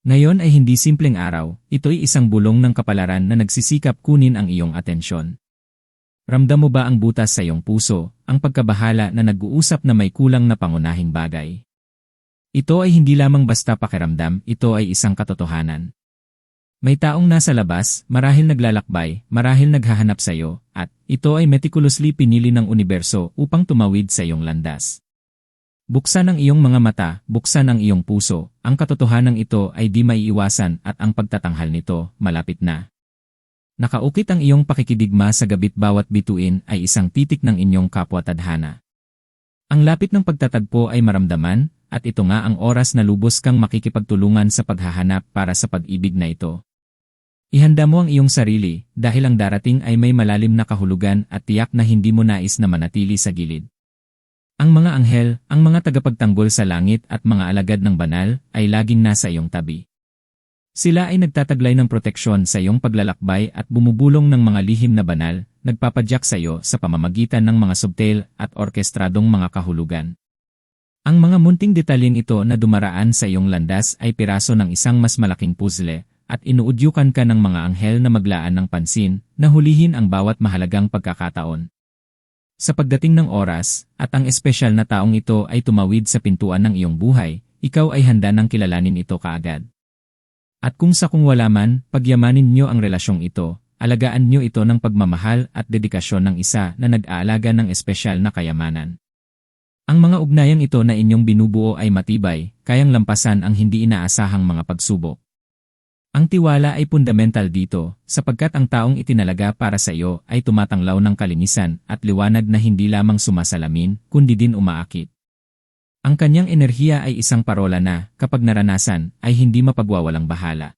Ngayon ay hindi simpleng araw, ito'y isang bulong ng kapalaran na nagsisikap kunin ang iyong atensyon. Ramdam mo ba ang butas sa iyong puso, ang pagkabahala na nag-uusap na may kulang na pangunahing bagay? Ito ay hindi lamang basta pakiramdam, ito ay isang katotohanan. May taong nasa labas, marahil naglalakbay, marahil naghahanap sa iyo, at ito ay meticulously pinili ng universo upang tumawid sa iyong landas. Buksan ang iyong mga mata, buksan ang iyong puso, ang katotohanan ito ay di maiiwasan at ang pagtatanghal nito, malapit na. Nakaukit ang iyong pakikidigma sa gabit bawat bituin ay isang titik ng inyong kapwa tadhana. Ang lapit ng pagtatagpo ay maramdaman, at ito nga ang oras na lubos kang makikipagtulungan sa paghahanap para sa pag-ibig na ito. Ihanda mo ang iyong sarili dahil ang darating ay may malalim na kahulugan at tiyak na hindi mo nais na manatili sa gilid. Ang mga anghel, ang mga tagapagtanggol sa langit at mga alagad ng banal ay laging nasa iyong tabi. Sila ay nagtataglay ng proteksyon sa iyong paglalakbay at bumubulong ng mga lihim na banal, nagpapadyak sa iyo sa pamamagitan ng mga subtle at orkestradong mga kahulugan. Ang mga munting detalyeng ito na dumaraan sa iyong landas ay piraso ng isang mas malaking puzzle at inuudyukan ka ng mga anghel na maglaan ng pansin na hulihin ang bawat mahalagang pagkakataon. Sa pagdating ng oras, at ang espesyal na taong ito ay tumawid sa pintuan ng iyong buhay, ikaw ay handa ng kilalanin ito kaagad. At kung sa kung wala man, pagyamanin niyo ang relasyong ito, alagaan niyo ito ng pagmamahal at dedikasyon ng isa na nag-aalaga ng espesyal na kayamanan. Ang mga ugnayang ito na inyong binubuo ay matibay, kayang lampasan ang hindi inaasahang mga pagsubok. Ang tiwala ay fundamental dito, sapagkat ang taong itinalaga para sa iyo ay tumatanglaw ng kalinisan at liwanag na hindi lamang sumasalamin, kundi din umaakit. Ang kanyang enerhiya ay isang parola na, kapag naranasan, ay hindi mapagwawalang bahala.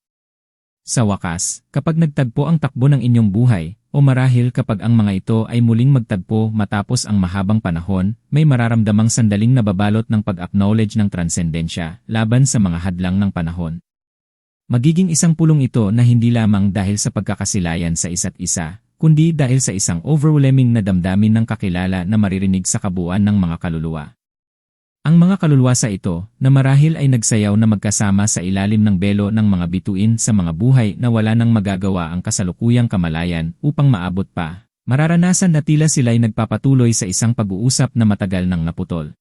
Sa wakas, kapag nagtagpo ang takbo ng inyong buhay, o marahil kapag ang mga ito ay muling magtagpo matapos ang mahabang panahon, may mararamdamang sandaling nababalot ng pag-acknowledge ng transcendensya laban sa mga hadlang ng panahon. Magiging isang pulong ito na hindi lamang dahil sa pagkakasilayan sa isa't isa, kundi dahil sa isang overwhelming na damdamin ng kakilala na maririnig sa kabuuan ng mga kaluluwa. Ang mga kaluluwa sa ito, na marahil ay nagsayaw na magkasama sa ilalim ng belo ng mga bituin sa mga buhay na wala nang magagawa ang kasalukuyang kamalayan upang maabot pa, mararanasan na tila sila'y nagpapatuloy sa isang pag-uusap na matagal nang naputol.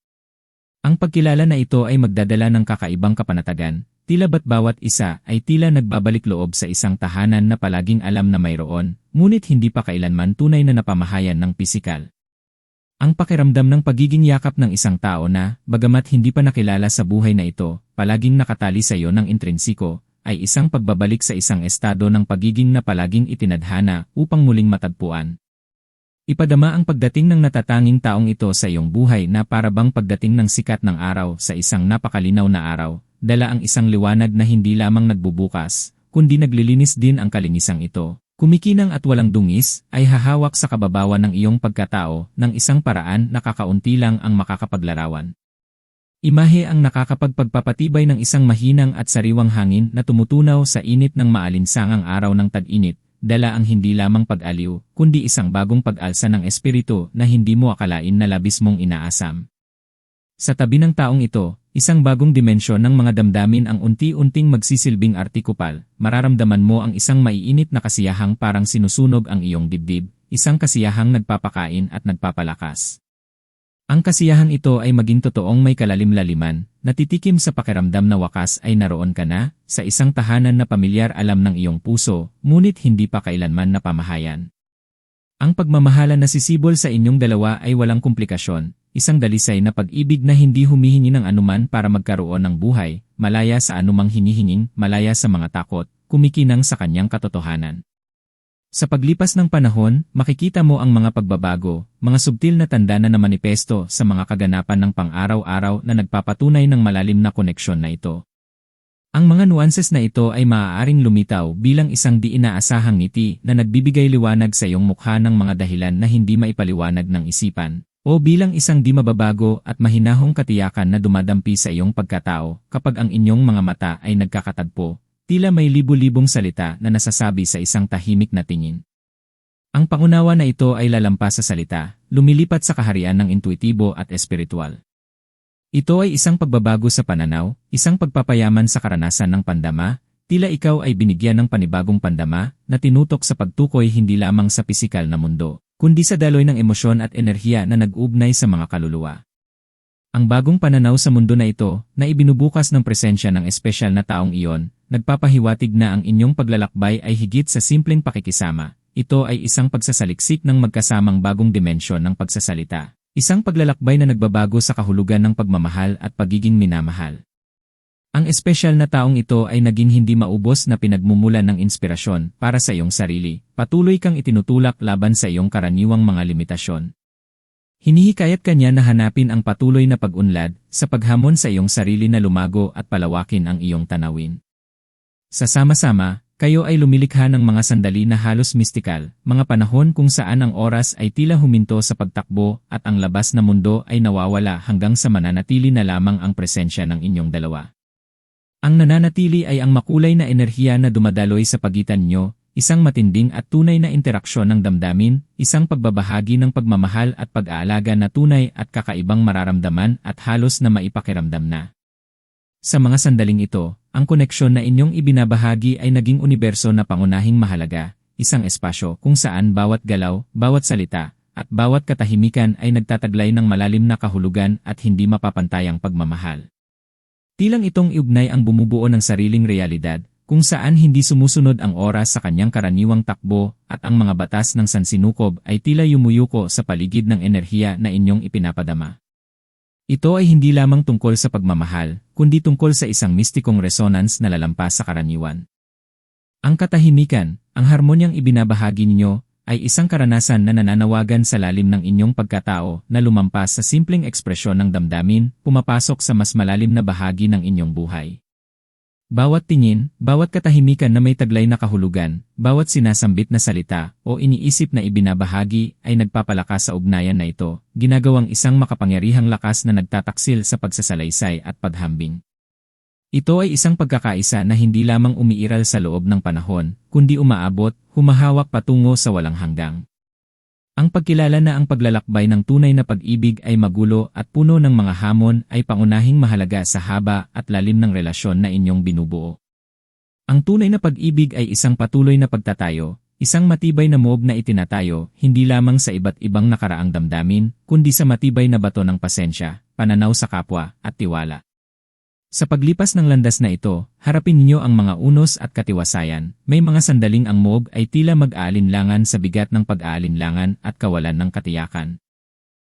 Ang pagkilala na ito ay magdadala ng kakaibang kapanatagan, Tila ba't bawat isa ay tila nagbabalik loob sa isang tahanan na palaging alam na mayroon, ngunit hindi pa kailanman tunay na napamahayan ng pisikal. Ang pakiramdam ng pagiging yakap ng isang tao na, bagamat hindi pa nakilala sa buhay na ito, palaging nakatali sa iyo ng intrinsiko, ay isang pagbabalik sa isang estado ng pagiging na palaging itinadhana upang muling matagpuan. Ipadama ang pagdating ng natatanging taong ito sa iyong buhay na parabang pagdating ng sikat ng araw sa isang napakalinaw na araw, dala ang isang liwanag na hindi lamang nagbubukas, kundi naglilinis din ang kalinisang ito. Kumikinang at walang dungis, ay hahawak sa kababawan ng iyong pagkatao ng isang paraan na kakaunti lang ang makakapaglarawan. Imahe ang nakakapagpagpapatibay ng isang mahinang at sariwang hangin na tumutunaw sa init ng maalinsangang araw ng tag-init, dala ang hindi lamang pag-aliw, kundi isang bagong pag-alsa ng espiritu na hindi mo akalain na labis mong inaasam. Sa tabi ng taong ito, Isang bagong dimensyon ng mga damdamin ang unti-unting magsisilbing artikupal, mararamdaman mo ang isang maiinit na kasiyahang parang sinusunog ang iyong dibdib, isang kasiyahang nagpapakain at nagpapalakas. Ang kasiyahan ito ay maging totoong may kalalim-laliman, natitikim sa pakiramdam na wakas ay naroon ka na, sa isang tahanan na pamilyar alam ng iyong puso, ngunit hindi pa kailanman napamahayan. Ang pagmamahala na sisibol sa inyong dalawa ay walang komplikasyon, Isang dalisay na pag-ibig na hindi humihingi ng anuman para magkaroon ng buhay, malaya sa anumang hinihinging, malaya sa mga takot, kumikinang sa kanyang katotohanan. Sa paglipas ng panahon, makikita mo ang mga pagbabago, mga subtil na tanda na manifesto sa mga kaganapan ng pang-araw-araw na nagpapatunay ng malalim na koneksyon na ito. Ang mga nuances na ito ay maaaring lumitaw bilang isang di inaasahang ngiti na nagbibigay liwanag sa iyong mukha ng mga dahilan na hindi maipaliwanag ng isipan. O bilang isang di mababago at mahinahong katiyakan na dumadampi sa iyong pagkatao kapag ang inyong mga mata ay nagkakatagpo, tila may libu-libong salita na nasasabi sa isang tahimik na tingin. Ang pangunawa na ito ay lalampas sa salita, lumilipat sa kaharian ng intuitibo at espiritual. Ito ay isang pagbabago sa pananaw, isang pagpapayaman sa karanasan ng pandama, tila ikaw ay binigyan ng panibagong pandama na tinutok sa pagtukoy hindi lamang sa pisikal na mundo, kundi sa daloy ng emosyon at enerhiya na nag-ugnay sa mga kaluluwa. Ang bagong pananaw sa mundo na ito, na ibinubukas ng presensya ng espesyal na taong iyon, nagpapahiwatig na ang inyong paglalakbay ay higit sa simpleng pakikisama. Ito ay isang pagsasaliksik ng magkasamang bagong dimensyon ng pagsasalita. Isang paglalakbay na nagbabago sa kahulugan ng pagmamahal at pagiging minamahal. Ang espesyal na taong ito ay naging hindi maubos na pinagmumulan ng inspirasyon para sa iyong sarili, patuloy kang itinutulak laban sa iyong karaniwang mga limitasyon. Hinihikayat kanya na hanapin ang patuloy na pag-unlad sa paghamon sa iyong sarili na lumago at palawakin ang iyong tanawin. Sa sama-sama, kayo ay lumilikha ng mga sandali na halos mistikal, mga panahon kung saan ang oras ay tila huminto sa pagtakbo at ang labas na mundo ay nawawala hanggang sa mananatili na lamang ang presensya ng inyong dalawa. Ang nananatili ay ang makulay na enerhiya na dumadaloy sa pagitan nyo, isang matinding at tunay na interaksyon ng damdamin, isang pagbabahagi ng pagmamahal at pag-aalaga na tunay at kakaibang mararamdaman at halos na maipakiramdam na. Sa mga sandaling ito, ang koneksyon na inyong ibinabahagi ay naging universo na pangunahing mahalaga, isang espasyo kung saan bawat galaw, bawat salita, at bawat katahimikan ay nagtataglay ng malalim na kahulugan at hindi mapapantayang pagmamahal. Tilang itong iugnay ang bumubuo ng sariling realidad, kung saan hindi sumusunod ang oras sa kanyang karaniwang takbo at ang mga batas ng sansinukob ay tila yumuyuko sa paligid ng enerhiya na inyong ipinapadama. Ito ay hindi lamang tungkol sa pagmamahal, kundi tungkol sa isang mistikong resonance na lalampas sa karaniwan. Ang katahimikan, ang harmonyang ibinabahagi ninyo, ay isang karanasan na nananawagan sa lalim ng inyong pagkatao na lumampas sa simpleng ekspresyon ng damdamin, pumapasok sa mas malalim na bahagi ng inyong buhay. Bawat tingin, bawat katahimikan na may taglay na kahulugan, bawat sinasambit na salita o iniisip na ibinabahagi ay nagpapalakas sa ugnayan na ito, ginagawang isang makapangyarihang lakas na nagtataksil sa pagsasalaysay at paghambing. Ito ay isang pagkakaisa na hindi lamang umiiral sa loob ng panahon, kundi umaabot, humahawak patungo sa walang hanggang. Ang pagkilala na ang paglalakbay ng tunay na pag-ibig ay magulo at puno ng mga hamon ay pangunahing mahalaga sa haba at lalim ng relasyon na inyong binubuo. Ang tunay na pag-ibig ay isang patuloy na pagtatayo, isang matibay na mob na itinatayo hindi lamang sa iba't ibang nakaraang damdamin, kundi sa matibay na bato ng pasensya, pananaw sa kapwa, at tiwala. Sa paglipas ng landas na ito, harapin ninyo ang mga unos at katiwasayan. May mga sandaling ang mob ay tila mag-aalinlangan sa bigat ng pag-aalinlangan at kawalan ng katiyakan.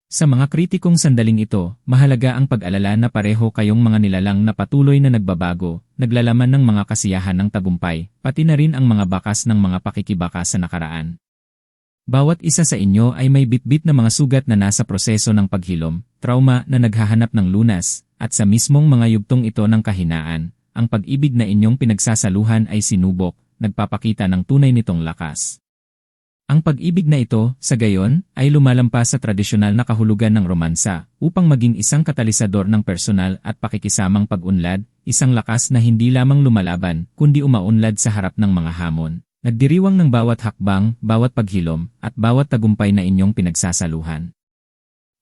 Sa mga kritikong sandaling ito, mahalaga ang pag-alala na pareho kayong mga nilalang na patuloy na nagbabago, naglalaman ng mga kasiyahan ng tagumpay, pati na rin ang mga bakas ng mga pakikibaka sa nakaraan. Bawat isa sa inyo ay may bitbit na mga sugat na nasa proseso ng paghilom, trauma na naghahanap ng lunas, at sa mismong mga yugtong ito ng kahinaan, ang pag-ibig na inyong pinagsasaluhan ay sinubok, nagpapakita ng tunay nitong lakas. Ang pag-ibig na ito, sa gayon, ay lumalampas sa tradisyonal na kahulugan ng romansa upang maging isang katalisador ng personal at pakikisamang pag-unlad, isang lakas na hindi lamang lumalaban, kundi umaunlad sa harap ng mga hamon. Nagdiriwang ng bawat hakbang, bawat paghilom, at bawat tagumpay na inyong pinagsasaluhan.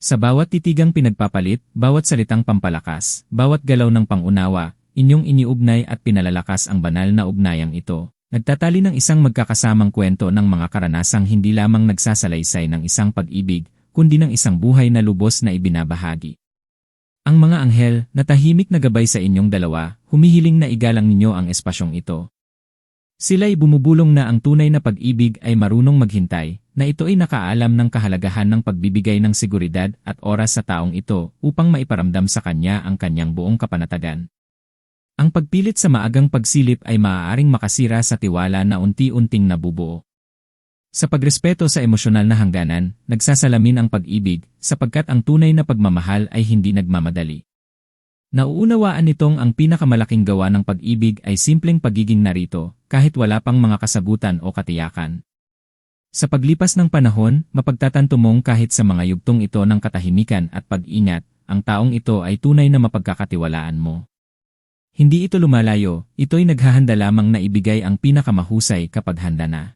Sa bawat titigang pinagpapalit, bawat salitang pampalakas, bawat galaw ng pangunawa, inyong iniugnay at pinalalakas ang banal na ugnayang ito. Nagtatali ng isang magkakasamang kwento ng mga karanasang hindi lamang nagsasalaysay ng isang pag-ibig, kundi ng isang buhay na lubos na ibinabahagi. Ang mga anghel, na tahimik na gabay sa inyong dalawa, humihiling na igalang ninyo ang espasyong ito. Sila'y bumubulong na ang tunay na pag-ibig ay marunong maghintay, na ito ay nakaalam ng kahalagahan ng pagbibigay ng seguridad at oras sa taong ito upang maiparamdam sa kanya ang kanyang buong kapanatagan. Ang pagpilit sa maagang pagsilip ay maaaring makasira sa tiwala na unti-unting nabubuo. Sa pagrespeto sa emosyonal na hangganan, nagsasalamin ang pag-ibig sapagkat ang tunay na pagmamahal ay hindi nagmamadali. Nauunawaan nitong ang pinakamalaking gawa ng pag-ibig ay simpleng pagiging narito, kahit wala pang mga kasagutan o katiyakan. Sa paglipas ng panahon, mapagtatanto mong kahit sa mga yugtong ito ng katahimikan at pag-ingat, ang taong ito ay tunay na mapagkakatiwalaan mo. Hindi ito lumalayo, ito'y naghahanda lamang na ibigay ang pinakamahusay kapag handa na.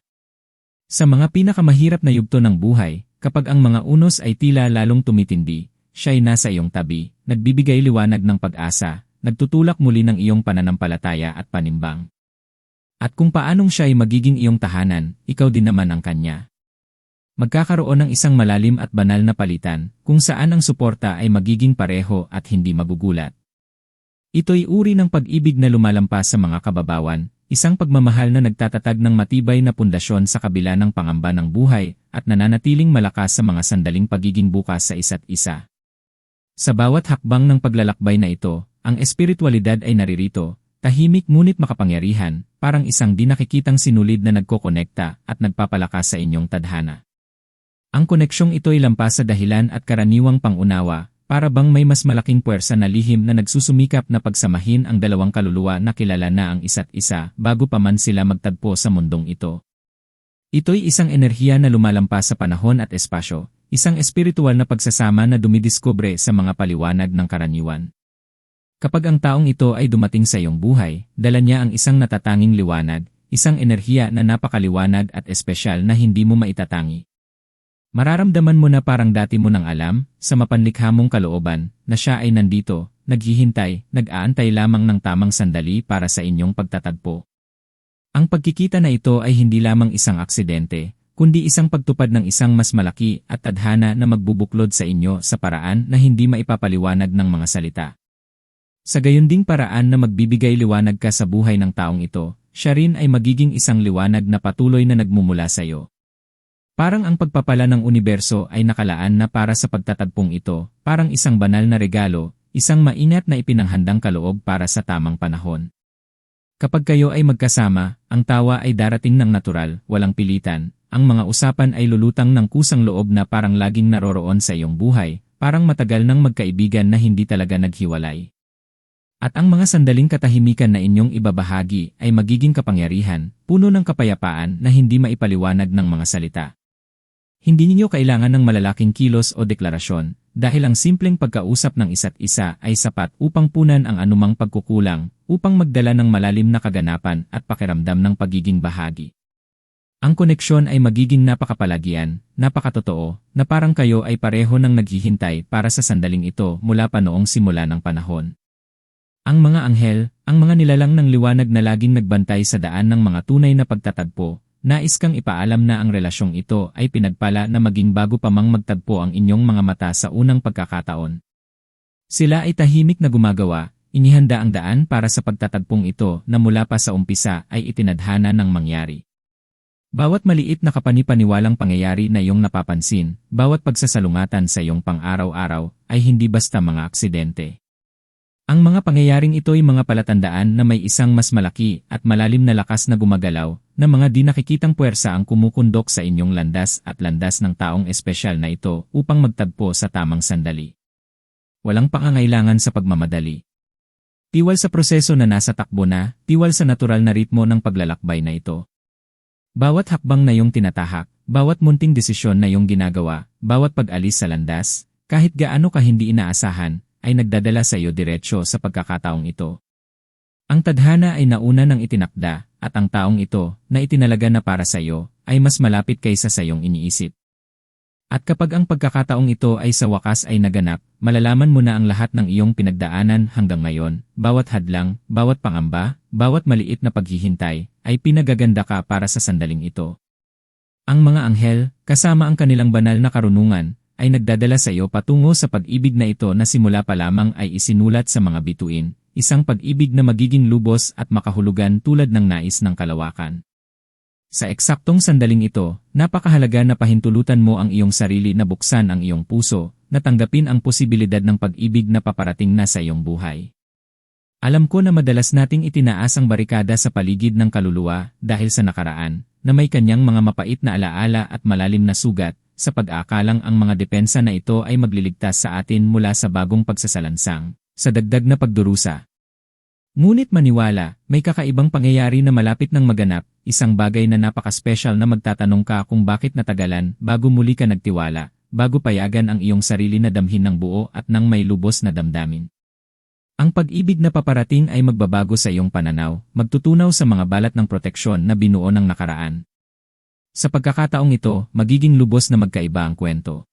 Sa mga pinakamahirap na yugto ng buhay, kapag ang mga unos ay tila lalong tumitindi, siya'y nasa iyong tabi, nagbibigay liwanag ng pag-asa, nagtutulak muli ng iyong pananampalataya at panimbang. At kung paanong siya ay magiging iyong tahanan, ikaw din naman ang kanya. Magkakaroon ng isang malalim at banal na palitan, kung saan ang suporta ay magiging pareho at hindi magugulat. Ito'y uri ng pag-ibig na lumalampas sa mga kababawan, isang pagmamahal na nagtatatag ng matibay na pundasyon sa kabila ng pangamba ng buhay at nananatiling malakas sa mga sandaling pagiging bukas sa isa't isa. Sa bawat hakbang ng paglalakbay na ito, ang espiritualidad ay naririto, tahimik ngunit makapangyarihan, parang isang di nakikitang sinulid na nagkokonekta at nagpapalakas sa inyong tadhana. Ang koneksyong ito ay lampas sa dahilan at karaniwang pangunawa, para bang may mas malaking puwersa na lihim na nagsusumikap na pagsamahin ang dalawang kaluluwa na kilala na ang isa't isa bago pa man sila magtagpo sa mundong ito. Ito'y isang enerhiya na lumalampas sa panahon at espasyo, isang espiritual na pagsasama na dumidiskubre sa mga paliwanag ng karaniwan. Kapag ang taong ito ay dumating sa iyong buhay, dala niya ang isang natatanging liwanag, isang enerhiya na napakaliwanag at espesyal na hindi mo maitatangi. Mararamdaman mo na parang dati mo nang alam, sa mapanlikha mong kalooban, na siya ay nandito, naghihintay, nag-aantay lamang ng tamang sandali para sa inyong pagtatagpo. Ang pagkikita na ito ay hindi lamang isang aksidente, kundi isang pagtupad ng isang mas malaki at tadhana na magbubuklod sa inyo sa paraan na hindi maipapaliwanag ng mga salita. Sa gayon ding paraan na magbibigay liwanag ka sa buhay ng taong ito, siya rin ay magiging isang liwanag na patuloy na nagmumula sa iyo. Parang ang pagpapala ng universo ay nakalaan na para sa pagtatagpong ito, parang isang banal na regalo, isang mainat na ipinanghandang kaloob para sa tamang panahon. Kapag kayo ay magkasama, ang tawa ay darating ng natural, walang pilitan, ang mga usapan ay lulutang ng kusang loob na parang laging naroroon sa iyong buhay, parang matagal ng magkaibigan na hindi talaga naghiwalay. At ang mga sandaling katahimikan na inyong ibabahagi ay magiging kapangyarihan, puno ng kapayapaan na hindi maipaliwanag ng mga salita. Hindi ninyo kailangan ng malalaking kilos o deklarasyon, dahil ang simpleng pagkausap ng isa't isa ay sapat upang punan ang anumang pagkukulang, upang magdala ng malalim na kaganapan at pakiramdam ng pagiging bahagi. Ang koneksyon ay magiging napakapalagian, napakatotoo, na parang kayo ay pareho ng naghihintay para sa sandaling ito mula pa noong simula ng panahon. Ang mga anghel, ang mga nilalang ng liwanag na laging nagbantay sa daan ng mga tunay na pagtatagpo, Nais kang ipaalam na ang relasyong ito ay pinagpala na maging bago pa mang magtagpo ang inyong mga mata sa unang pagkakataon. Sila ay tahimik na gumagawa, inihanda ang daan para sa pagtatagpong ito na mula pa sa umpisa ay itinadhana ng mangyari. Bawat maliit na kapanipaniwalang pangyayari na iyong napapansin, bawat pagsasalungatan sa iyong pang-araw-araw ay hindi basta mga aksidente. Ang mga pangyayaring ito ay mga palatandaan na may isang mas malaki at malalim na lakas na gumagalaw, na mga di nakikitang puwersa ang kumukundok sa inyong landas at landas ng taong espesyal na ito upang magtagpo sa tamang sandali. Walang pangangailangan sa pagmamadali. Tiwal sa proseso na nasa takbo na, tiwal sa natural na ritmo ng paglalakbay na ito. Bawat hakbang na iyong tinatahak, bawat munting desisyon na iyong ginagawa, bawat pag-alis sa landas, kahit gaano ka hindi inaasahan, ay nagdadala sa iyo diretsyo sa pagkakataong ito. Ang tadhana ay nauna ng itinakda, at ang taong ito, na itinalaga na para sa iyo, ay mas malapit kaysa sa iyong iniisip. At kapag ang pagkakataong ito ay sa wakas ay naganap, malalaman mo na ang lahat ng iyong pinagdaanan hanggang ngayon, bawat hadlang, bawat pangamba, bawat maliit na paghihintay, ay pinagaganda ka para sa sandaling ito. Ang mga anghel, kasama ang kanilang banal na karunungan, ay nagdadala sa iyo patungo sa pag-ibig na ito na simula pa lamang ay isinulat sa mga bituin, isang pag-ibig na magiging lubos at makahulugan tulad ng nais ng kalawakan. Sa eksaktong sandaling ito, napakahalaga na pahintulutan mo ang iyong sarili na buksan ang iyong puso, na tanggapin ang posibilidad ng pag-ibig na paparating na sa iyong buhay. Alam ko na madalas nating itinaas ang barikada sa paligid ng kaluluwa dahil sa nakaraan, na may kanyang mga mapait na alaala at malalim na sugat, sa pag-aakalang ang mga depensa na ito ay magliligtas sa atin mula sa bagong pagsasalansang, sa dagdag na pagdurusa. Ngunit maniwala, may kakaibang pangyayari na malapit ng maganap, isang bagay na napaka-special na magtatanong ka kung bakit natagalan bago muli ka nagtiwala, bago payagan ang iyong sarili na damhin ng buo at nang may lubos na damdamin. Ang pag-ibig na paparating ay magbabago sa iyong pananaw, magtutunaw sa mga balat ng proteksyon na binuo ng nakaraan, sa pagkakataong ito, magiging lubos na magkaiba ang kwento.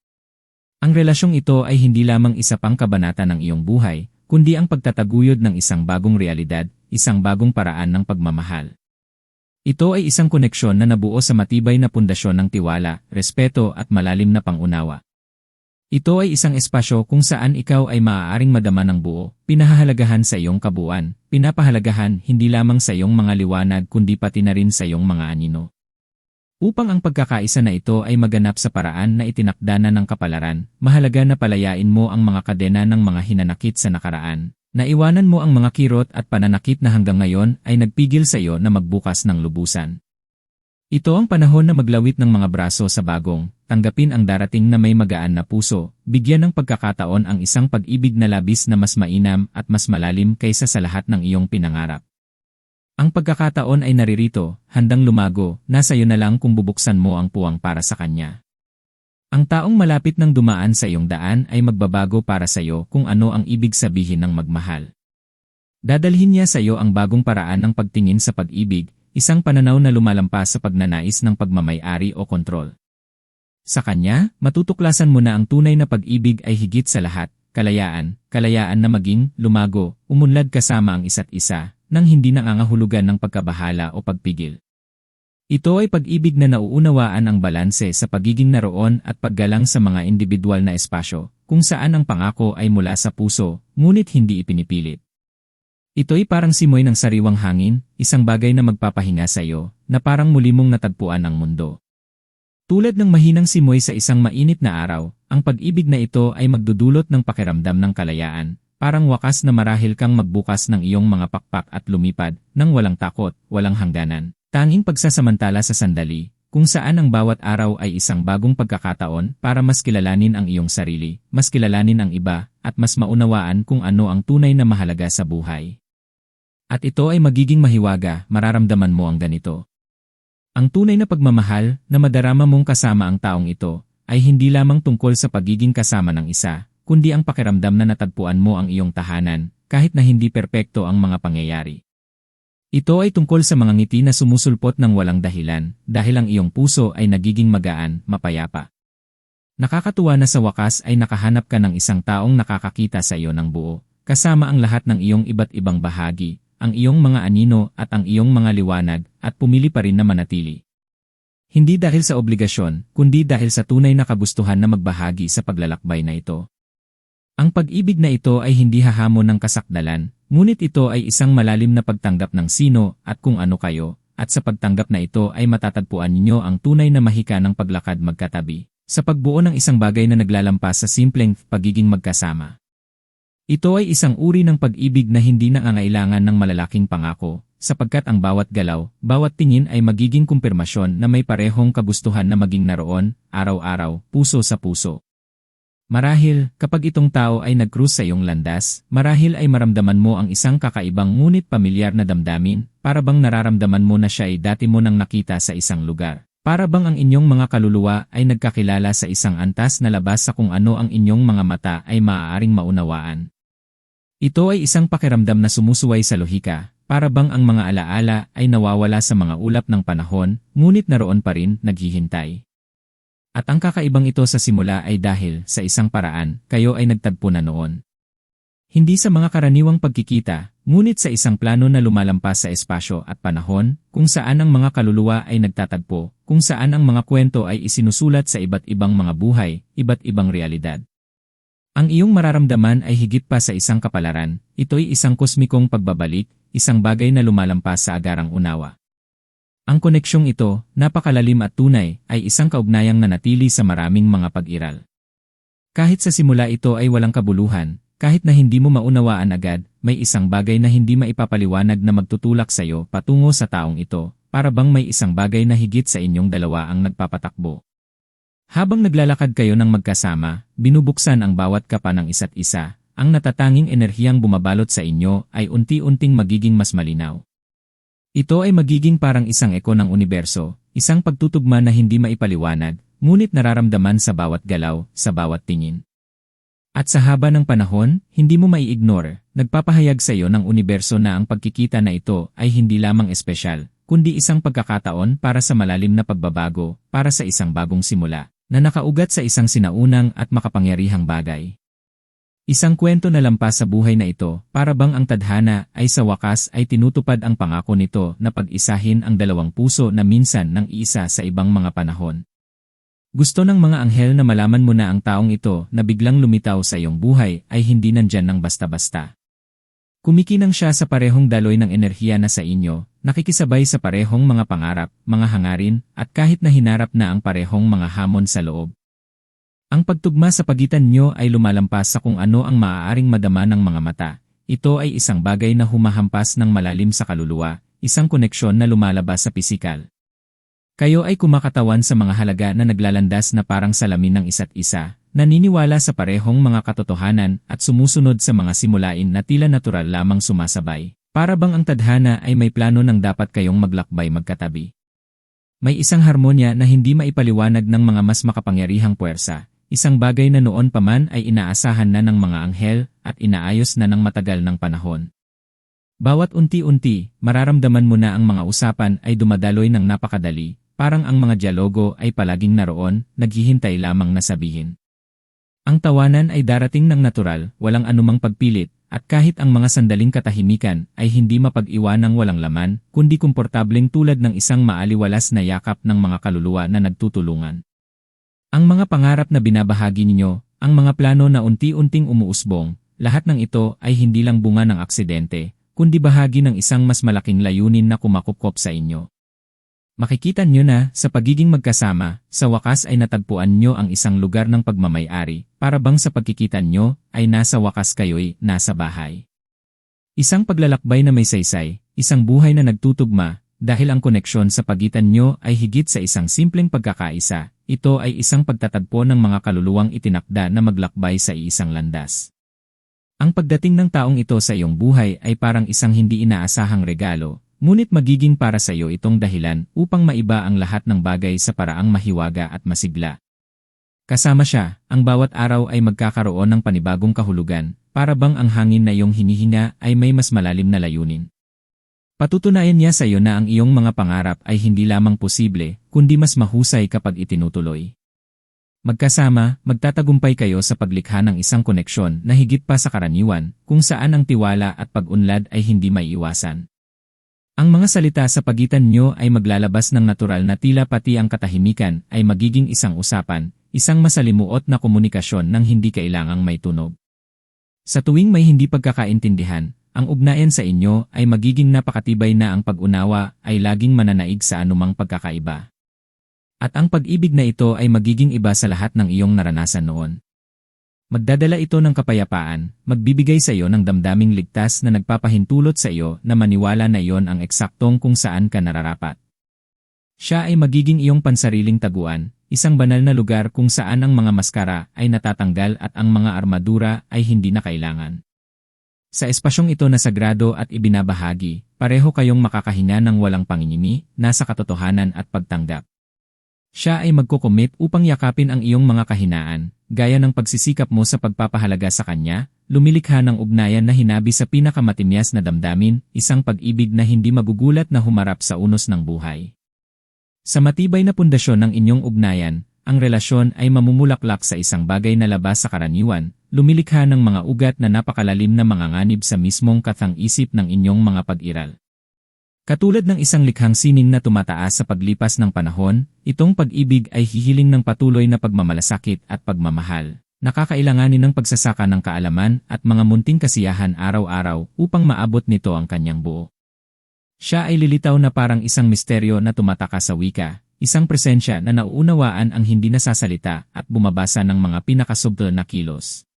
Ang relasyong ito ay hindi lamang isa pang kabanata ng iyong buhay, kundi ang pagtataguyod ng isang bagong realidad, isang bagong paraan ng pagmamahal. Ito ay isang koneksyon na nabuo sa matibay na pundasyon ng tiwala, respeto at malalim na pangunawa. Ito ay isang espasyo kung saan ikaw ay maaaring madama ng buo, pinahahalagahan sa iyong kabuuan, pinapahalagahan hindi lamang sa iyong mga liwanag kundi pati na rin sa iyong mga anino. Upang ang pagkakaisa na ito ay maganap sa paraan na itinakda na ng kapalaran, mahalaga na palayain mo ang mga kadena ng mga hinanakit sa nakaraan. Naiwanan mo ang mga kirot at pananakit na hanggang ngayon ay nagpigil sa iyo na magbukas ng lubusan. Ito ang panahon na maglawit ng mga braso sa bagong, tanggapin ang darating na may magaan na puso, bigyan ng pagkakataon ang isang pag-ibig na labis na mas mainam at mas malalim kaysa sa lahat ng iyong pinangarap. Ang pagkakataon ay naririto, handang lumago, nasa iyo na lang kung bubuksan mo ang puwang para sa kanya. Ang taong malapit ng dumaan sa iyong daan ay magbabago para sa iyo kung ano ang ibig sabihin ng magmahal. Dadalhin niya sa iyo ang bagong paraan ng pagtingin sa pag-ibig, isang pananaw na lumalampas sa pagnanais ng pagmamayari o kontrol. Sa kanya, matutuklasan mo na ang tunay na pag-ibig ay higit sa lahat, kalayaan, kalayaan na maging, lumago, umunlad kasama ang isa't isa, nang hindi nangangahulugan ng pagkabahala o pagpigil. Ito ay pag-ibig na nauunawaan ang balanse sa pagiging naroon at paggalang sa mga individual na espasyo, kung saan ang pangako ay mula sa puso, ngunit hindi ipinipilit. Ito'y parang simoy ng sariwang hangin, isang bagay na magpapahinga sa iyo, na parang muli mong natagpuan ang mundo. Tulad ng mahinang simoy sa isang mainit na araw, ang pag-ibig na ito ay magdudulot ng pakiramdam ng kalayaan, Parang wakas na marahil kang magbukas ng iyong mga pakpak at lumipad, nang walang takot, walang hangganan. Tanging pagsasamantala sa sandali, kung saan ang bawat araw ay isang bagong pagkakataon para mas kilalanin ang iyong sarili, mas kilalanin ang iba, at mas maunawaan kung ano ang tunay na mahalaga sa buhay. At ito ay magiging mahiwaga, mararamdaman mo ang ganito. Ang tunay na pagmamahal na madarama mong kasama ang taong ito ay hindi lamang tungkol sa pagiging kasama ng isa, kundi ang pakiramdam na natagpuan mo ang iyong tahanan, kahit na hindi perpekto ang mga pangyayari. Ito ay tungkol sa mga ngiti na sumusulpot ng walang dahilan, dahil ang iyong puso ay nagiging magaan, mapayapa. Nakakatuwa na sa wakas ay nakahanap ka ng isang taong nakakakita sa iyo ng buo, kasama ang lahat ng iyong iba't ibang bahagi, ang iyong mga anino at ang iyong mga liwanag, at pumili pa rin na manatili. Hindi dahil sa obligasyon, kundi dahil sa tunay na kagustuhan na magbahagi sa paglalakbay na ito. Ang pag-ibig na ito ay hindi hahamon ng kasakdalan, ngunit ito ay isang malalim na pagtanggap ng sino at kung ano kayo, at sa pagtanggap na ito ay matatagpuan ninyo ang tunay na mahika ng paglakad magkatabi, sa pagbuo ng isang bagay na naglalampas sa simpleng pagiging magkasama. Ito ay isang uri ng pag-ibig na hindi nangangailangan ng malalaking pangako, sapagkat ang bawat galaw, bawat tingin ay magiging kumpirmasyon na may parehong kagustuhan na maging naroon, araw-araw, puso sa puso. Marahil, kapag itong tao ay nag-cruise sa iyong landas, marahil ay maramdaman mo ang isang kakaibang ngunit pamilyar na damdamin, para bang nararamdaman mo na siya ay dati mo nang nakita sa isang lugar. Para bang ang inyong mga kaluluwa ay nagkakilala sa isang antas na labas sa kung ano ang inyong mga mata ay maaaring maunawaan. Ito ay isang pakiramdam na sumusuway sa lohika, para bang ang mga alaala ay nawawala sa mga ulap ng panahon, ngunit naroon pa rin, naghihintay. At ang kakaibang ito sa simula ay dahil, sa isang paraan, kayo ay nagtagpo na noon. Hindi sa mga karaniwang pagkikita, ngunit sa isang plano na lumalampas sa espasyo at panahon, kung saan ang mga kaluluwa ay nagtatagpo, kung saan ang mga kwento ay isinusulat sa iba't ibang mga buhay, iba't ibang realidad. Ang iyong mararamdaman ay higit pa sa isang kapalaran, ito'y isang kosmikong pagbabalik, isang bagay na lumalampas sa agarang unawa. Ang koneksyong ito, napakalalim at tunay, ay isang kaugnayang nanatili sa maraming mga pag-iral. Kahit sa simula ito ay walang kabuluhan, kahit na hindi mo maunawaan agad, may isang bagay na hindi maipapaliwanag na magtutulak sa iyo patungo sa taong ito, para bang may isang bagay na higit sa inyong dalawa ang nagpapatakbo. Habang naglalakad kayo ng magkasama, binubuksan ang bawat kapa ng isa't isa, ang natatanging enerhiyang bumabalot sa inyo ay unti-unting magiging mas malinaw. Ito ay magiging parang isang eko ng universo, isang pagtutugma na hindi maipaliwanag, ngunit nararamdaman sa bawat galaw, sa bawat tingin. At sa haba ng panahon, hindi mo mai-ignore, nagpapahayag sa iyo ng universo na ang pagkikita na ito ay hindi lamang espesyal, kundi isang pagkakataon para sa malalim na pagbabago, para sa isang bagong simula, na nakaugat sa isang sinaunang at makapangyarihang bagay. Isang kwento na lampas sa buhay na ito, para bang ang tadhana ay sa wakas ay tinutupad ang pangako nito na pag-isahin ang dalawang puso na minsan ng isa sa ibang mga panahon. Gusto ng mga anghel na malaman mo na ang taong ito na biglang lumitaw sa iyong buhay ay hindi nandyan ng basta-basta. Kumikinang siya sa parehong daloy ng enerhiya na sa inyo, nakikisabay sa parehong mga pangarap, mga hangarin, at kahit na hinarap na ang parehong mga hamon sa loob. Ang pagtugma sa pagitan nyo ay lumalampas sa kung ano ang maaaring madama ng mga mata. Ito ay isang bagay na humahampas ng malalim sa kaluluwa, isang koneksyon na lumalabas sa pisikal. Kayo ay kumakatawan sa mga halaga na naglalandas na parang salamin ng isa't isa, naniniwala sa parehong mga katotohanan at sumusunod sa mga simulain na tila natural lamang sumasabay. Para bang ang tadhana ay may plano ng dapat kayong maglakbay magkatabi. May isang harmonya na hindi maipaliwanag ng mga mas makapangyarihang puwersa, Isang bagay na noon pa man ay inaasahan na ng mga anghel at inaayos na ng matagal ng panahon. Bawat unti-unti, mararamdaman mo na ang mga usapan ay dumadaloy ng napakadali, parang ang mga dialogo ay palaging naroon, naghihintay lamang na sabihin. Ang tawanan ay darating ng natural, walang anumang pagpilit, at kahit ang mga sandaling katahimikan ay hindi mapag-iwanang walang laman, kundi komportableng tulad ng isang maaliwalas na yakap ng mga kaluluwa na nagtutulungan. Ang mga pangarap na binabahagi ninyo, ang mga plano na unti-unting umuusbong, lahat ng ito ay hindi lang bunga ng aksidente, kundi bahagi ng isang mas malaking layunin na kumakupkop sa inyo. Makikita nyo na, sa pagiging magkasama, sa wakas ay natagpuan nyo ang isang lugar ng pagmamayari, para bang sa pagkikita nyo, ay nasa wakas kayo'y nasa bahay. Isang paglalakbay na may saysay, isang buhay na nagtutugma, dahil ang koneksyon sa pagitan nyo ay higit sa isang simpleng pagkakaisa, ito ay isang pagtatagpo ng mga kaluluwang itinakda na maglakbay sa iisang landas. Ang pagdating ng taong ito sa iyong buhay ay parang isang hindi inaasahang regalo, ngunit magiging para sa iyo itong dahilan upang maiba ang lahat ng bagay sa paraang mahiwaga at masigla. Kasama siya, ang bawat araw ay magkakaroon ng panibagong kahulugan, para bang ang hangin na iyong hinihinga ay may mas malalim na layunin. Patutunayan niya sa iyo na ang iyong mga pangarap ay hindi lamang posible, kundi mas mahusay kapag itinutuloy. Magkasama, magtatagumpay kayo sa paglikha ng isang koneksyon na higit pa sa karaniwan, kung saan ang tiwala at pag-unlad ay hindi may iwasan. Ang mga salita sa pagitan nyo ay maglalabas ng natural na tila pati ang katahimikan ay magiging isang usapan, isang masalimuot na komunikasyon nang hindi kailangang may tunog. Sa tuwing may hindi pagkakaintindihan, ang ugnayan sa inyo ay magiging napakatibay na ang pag-unawa ay laging mananaig sa anumang pagkakaiba. At ang pag-ibig na ito ay magiging iba sa lahat ng iyong naranasan noon. Magdadala ito ng kapayapaan, magbibigay sa iyo ng damdaming ligtas na nagpapahintulot sa iyo na maniwala na iyon ang eksaktong kung saan ka nararapat. Siya ay magiging iyong pansariling taguan, isang banal na lugar kung saan ang mga maskara ay natatanggal at ang mga armadura ay hindi na kailangan. Sa espasyong ito na sagrado at ibinabahagi, pareho kayong makakahinga ng walang panginimi, nasa katotohanan at pagtanggap. Siya ay magkukumit upang yakapin ang iyong mga kahinaan, gaya ng pagsisikap mo sa pagpapahalaga sa kanya, lumilikha ng ugnayan na hinabi sa pinakamatimyas na damdamin, isang pag-ibig na hindi magugulat na humarap sa unos ng buhay. Sa matibay na pundasyon ng inyong ugnayan, ang relasyon ay mamumulaklak sa isang bagay na labas sa karaniwan, lumilikha ng mga ugat na napakalalim na mga nganib sa mismong kathang-isip ng inyong mga pag-iral. Katulad ng isang likhang sining na tumataas sa paglipas ng panahon, itong pag-ibig ay hihiling ng patuloy na pagmamalasakit at pagmamahal. Nakakailanganin ng pagsasaka ng kaalaman at mga munting kasiyahan araw-araw upang maabot nito ang kanyang buo. Siya ay lilitaw na parang isang misteryo na tumataka sa wika, Isang presensya na nauunawaan ang hindi nasasalita at bumabasa ng mga pinakasubtle na kilos.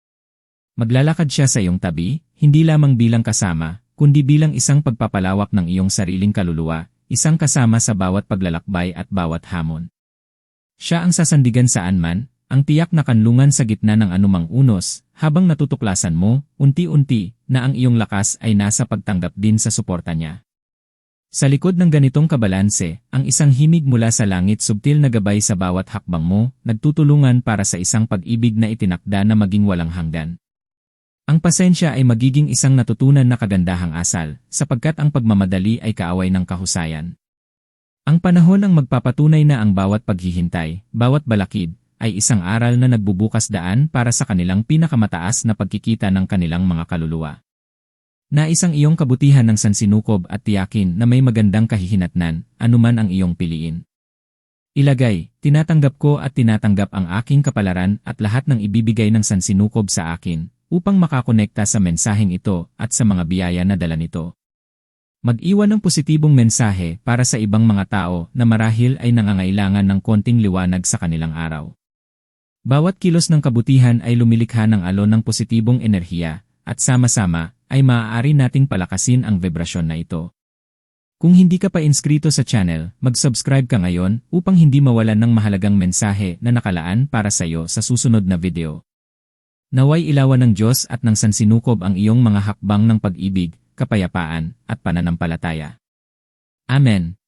Maglalakad siya sa iyong tabi, hindi lamang bilang kasama, kundi bilang isang pagpapalawak ng iyong sariling kaluluwa, isang kasama sa bawat paglalakbay at bawat hamon. Siya ang sasandigan saan man, ang tiyak na kanlungan sa gitna ng anumang unos, habang natutuklasan mo, unti-unti, na ang iyong lakas ay nasa pagtanggap din sa suporta niya. Sa likod ng ganitong kabalanse, ang isang himig mula sa langit subtil na gabay sa bawat hakbang mo, nagtutulungan para sa isang pag-ibig na itinakda na maging walang hanggan. Ang pasensya ay magiging isang natutunan na kagandahang asal, sapagkat ang pagmamadali ay kaaway ng kahusayan. Ang panahon ang magpapatunay na ang bawat paghihintay, bawat balakid, ay isang aral na nagbubukas daan para sa kanilang pinakamataas na pagkikita ng kanilang mga kaluluwa. Naisang iyong kabutihan ng sansinukob at tiyakin na may magandang kahihinatnan, anuman ang iyong piliin. Ilagay, tinatanggap ko at tinatanggap ang aking kapalaran at lahat ng ibibigay ng sansinukob sa akin, upang makakonekta sa mensaheng ito at sa mga biyaya na dala nito. Mag-iwan ng positibong mensahe para sa ibang mga tao na marahil ay nangangailangan ng konting liwanag sa kanilang araw. Bawat kilos ng kabutihan ay lumilikha ng alon ng positibong enerhiya, at sama-sama ay maaari nating palakasin ang vibrasyon na ito. Kung hindi ka pa inskrito sa channel, mag-subscribe ka ngayon upang hindi mawalan ng mahalagang mensahe na nakalaan para sa iyo sa susunod na video. Naway ilawan ng Diyos at ng sansinukob ang iyong mga hakbang ng pag-ibig, kapayapaan, at pananampalataya. Amen.